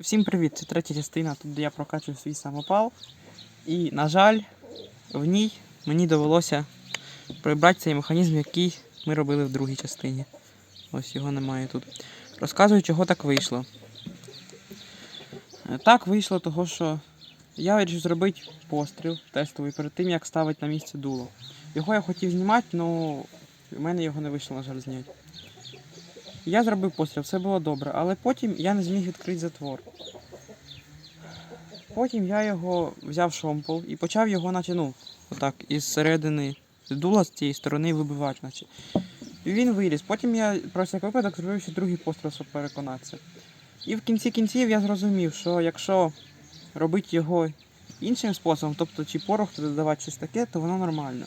Всім привіт! Це третя частина, тут я прокачую свій самопал. І, на жаль, в ній мені довелося прибрати цей механізм, який ми робили в другій частині. Ось його немає тут. Розказую, чого так вийшло. Е, Так вийшло, того що я вирішив зробити постріл тестовий перед тим, як ставити на місце дуло. Його я хотів знімати, але в мене його не вийшло, на жаль, зняти. Я зробив постріл, все було добре, але потім я не зміг відкрити затвор. Потім я його взяв шомпол і почав його, наче, ну, отак, із середини дула з цієї сторони вибивати, наче. І він виліз. Потім я про всяк випадок зробив ще другий постріл, щоб переконатися. І в кінці кінців я зрозумів, що якщо робити його іншим способом, тобто чи порох туди додавати щось таке, то воно нормально.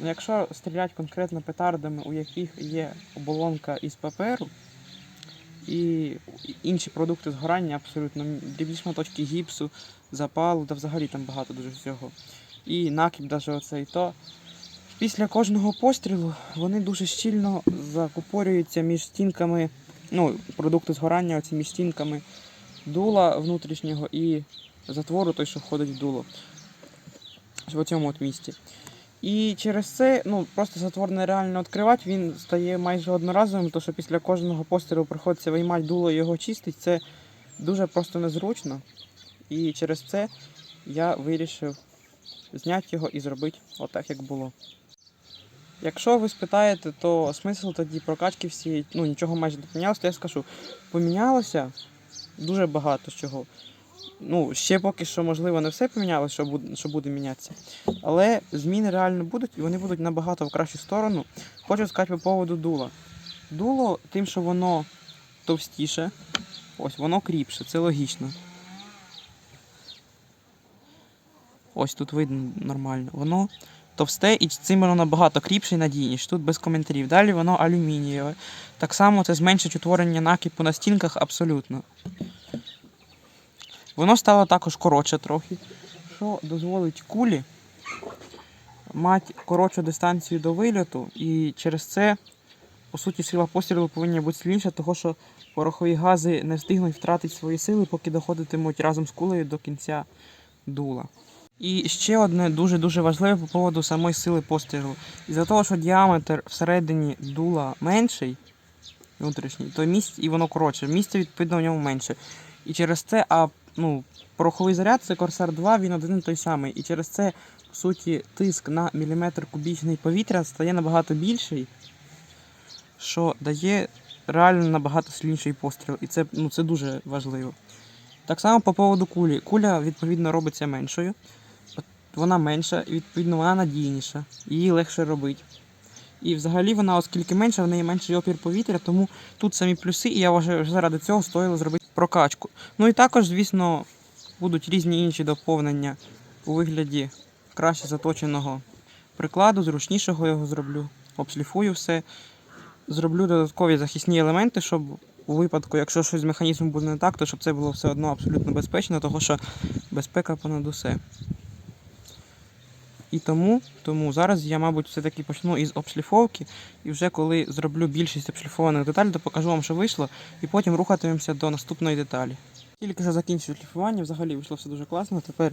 Ну, якщо стріляти конкретно петардами, у яких є оболонка із паперу, і інші продукти згорання абсолютно дрібні шматочки гіпсу, запалу, та взагалі там багато дуже всього. І накіп, навіть оцей то. Після кожного пострілу вони дуже щільно закупорюються між стінками, ну, продукти згорання, оці між стінками дула внутрішнього і затвору, той, що входить в дуло. В цьому от місці. І через це ну, просто затвор нереально відкривати, він стає майже одноразовим, тому що після кожного пострілу приходиться виймати дуло і його чистити. Це дуже просто незручно. І через це я вирішив зняти його і зробити отак, як було. Якщо ви спитаєте, то смисл тоді прокачки всієї, ну нічого майже не помінялося, то я скажу, помінялося дуже багато чого. Ну, ще поки що, можливо, не все помінялося, що буде, що буде мінятися. Але зміни реально будуть, і вони будуть набагато в кращу сторону. Хочу сказати по поводу дула. Дуло, тим, що воно товстіше, ось воно кріпше, це логічно. Ось тут видно нормально. Воно товсте і цим воно набагато кріпше і надійніше. Тут без коментарів. Далі воно алюмінієве. Так само це зменшить утворення накипу на стінках абсолютно. Воно стало також коротше трохи, що дозволить кулі мати коротшу дистанцію до вильоту, і через це, по суті, сила пострілу повинна бути сильніша, тому що порохові гази не встигнуть втратити свої сили, поки доходитимуть разом з кулею до кінця дула. І ще одне дуже-дуже важливе по поводу самої сили пострілу. Із-за того, що діаметр всередині дула менший, внутрішній, то місць і воно коротше, місця відповідно в ньому менше. І через це, а ну, пороховий заряд це Corsair 2, він один і той самий. І через це, по суті, тиск на міліметр кубічний повітря стає набагато більший, що дає реально набагато сильніший постріл. І це, ну, це дуже важливо. Так само по поводу кулі. Куля, відповідно, робиться меншою. Вона менша, і відповідно вона надійніша, її легше робити. І взагалі вона, оскільки менша, в неї менший опір повітря, тому тут самі плюси, і я вважаю, що заради цього стоїло зробити прокачку. Ну і також, звісно, будуть різні інші доповнення у вигляді краще заточеного прикладу, зручнішого його зроблю, обшліфую все. Зроблю додаткові захисні елементи, щоб у випадку, якщо щось з механізмом буде не так, то щоб це було все одно абсолютно безпечно, тому що безпека понад усе. І тому, тому зараз я, мабуть, все-таки почну із обшліфовки, і вже коли зроблю більшість обшліфованих деталей, то покажу вам, що вийшло, і потім рухатимемося до наступної деталі. Тільки що закінчив шліфування, взагалі вийшло все дуже класно. Тепер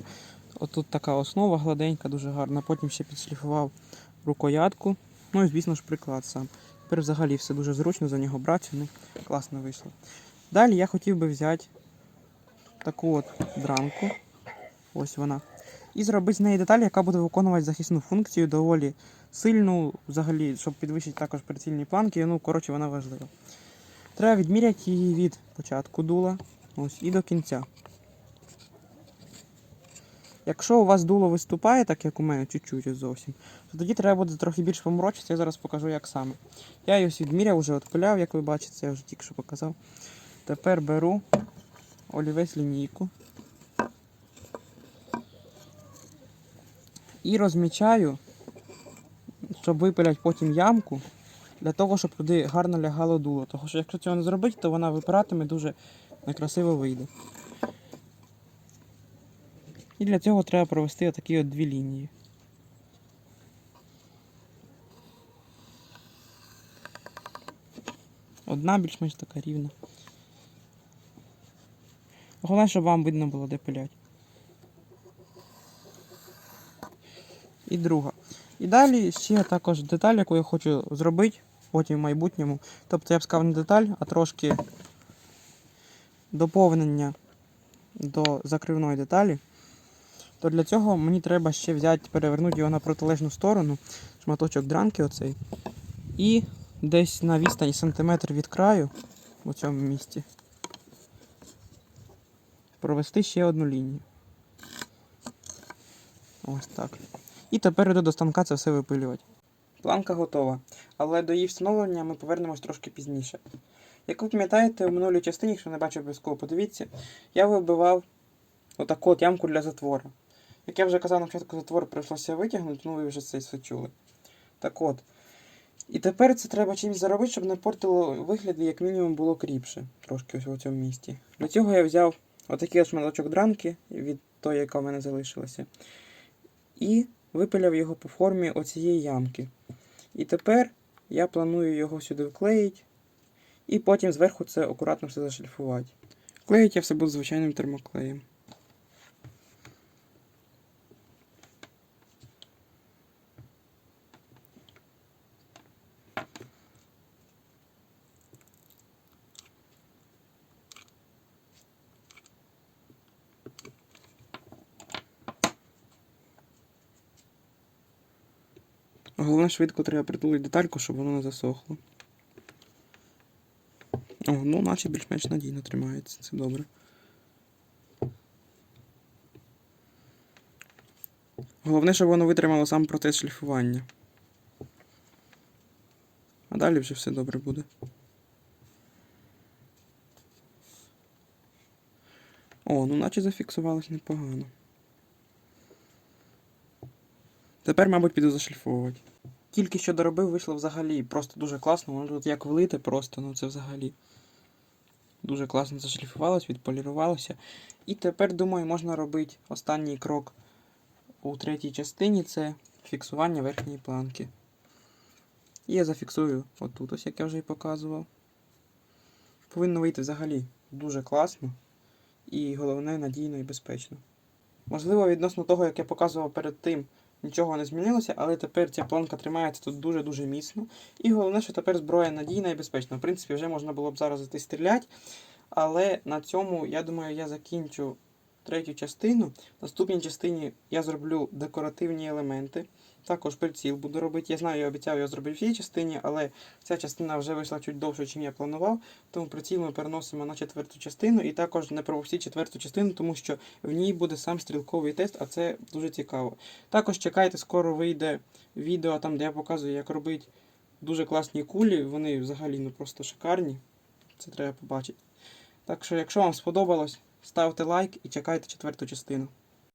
отут така основа гладенька, дуже гарна. Потім ще підшліфував рукоятку. Ну і звісно ж приклад сам. Тепер взагалі все дуже зручно за нього братися, ну класно вийшло. Далі я хотів би взяти таку от дранку. Ось вона. І зробити з неї деталь, яка буде виконувати захисну функцію доволі сильну, взагалі, щоб підвищити також прицільні планки. Ну, коротше, вона важлива. Треба відміряти її від початку дула ось, і до кінця. Якщо у вас дуло виступає, так як у мене, чуть-чуть зовсім, то тоді треба буде трохи більше поморочитися, я зараз покажу, як саме. Я її ось відміряв, вже відпиляв, як ви бачите, я вже тільки що показав. Тепер беру олівець лінійку і розмічаю, щоб випиляти потім ямку, для того, щоб туди гарно лягало дуло. Тому що якщо цього не зробити, то вона випиратиме дуже некрасиво вийде. І для цього треба провести отакі от дві лінії. Одна більш-менш така рівна. Головне, щоб вам видно було, де пилять. І друга. І далі ще також деталь, яку я хочу зробити потім в майбутньому. Тобто я б сказав не деталь, а трошки доповнення до закривної деталі. То для цього мені треба ще взяти, перевернути його на протилежну сторону, шматочок дранки оцей. І десь на відстані сантиметр від краю, у цьому місці, провести ще одну лінію. Ось так. І тепер йду до станка це все випилювати. Планка готова, але до її встановлення ми повернемось трошки пізніше. Як ви пам'ятаєте, у минулій частині, якщо не бачив обов'язково, подивіться, я вибивав отаку от ямку для затвора. Як я вже казав, на початку затвор прийшлося витягнути, ну ви вже це все чули. Так от. І тепер це треба чимось заробити, щоб не портило вигляд, і як мінімум було кріпше трошки ось у цьому місці. Для цього я взяв отакий от шматочок дранки від тої, яка в мене залишилася. І випиляв його по формі оцієї ямки. І тепер я планую його сюди вклеїти. І потім зверху це акуратно все зашліфувати. Клеїть я все буду звичайним термоклеєм. Головне швидко треба притулити детальку, щоб воно не засохло. О, ну наче більш-менш надійно тримається, це добре. Головне, щоб воно витримало сам процес шліфування. А далі вже все добре буде. О, ну наче зафіксувалось непогано. Тепер, мабуть, піду зашліфовувати. Тільки що доробив, вийшло взагалі просто дуже класно. Воно тут як влите просто, ну це взагалі. Дуже класно зашліфувалось, відполірувалося. І тепер, думаю, можна робити останній крок у третій частині це фіксування верхньої планки. І я зафіксую отут, ось як я вже і показував. Повинно вийти взагалі дуже класно. І головне надійно і безпечно. Можливо, відносно того, як я показував перед тим, нічого не змінилося, але тепер ця планка тримається тут дуже-дуже міцно. І головне, що тепер зброя надійна і безпечна. В принципі, вже можна було б зараз іти стріляти. Але на цьому, я думаю, я закінчу третю частину. В наступній частині я зроблю декоративні елементи. Також приціл буду робити. Я знаю, я обіцяв його зробити в цій частині, але ця частина вже вийшла чуть довше, ніж я планував. Тому приціл ми переносимо на четверту частину. І також не пропустіть четверту частину, тому що в ній буде сам стрілковий тест, а це дуже цікаво. Також чекайте, скоро вийде відео, там, де я показую, як робити дуже класні кулі. Вони взагалі ну, просто шикарні. Це треба побачити. Так що, якщо вам сподобалось, ставте лайк і чекайте четверту частину.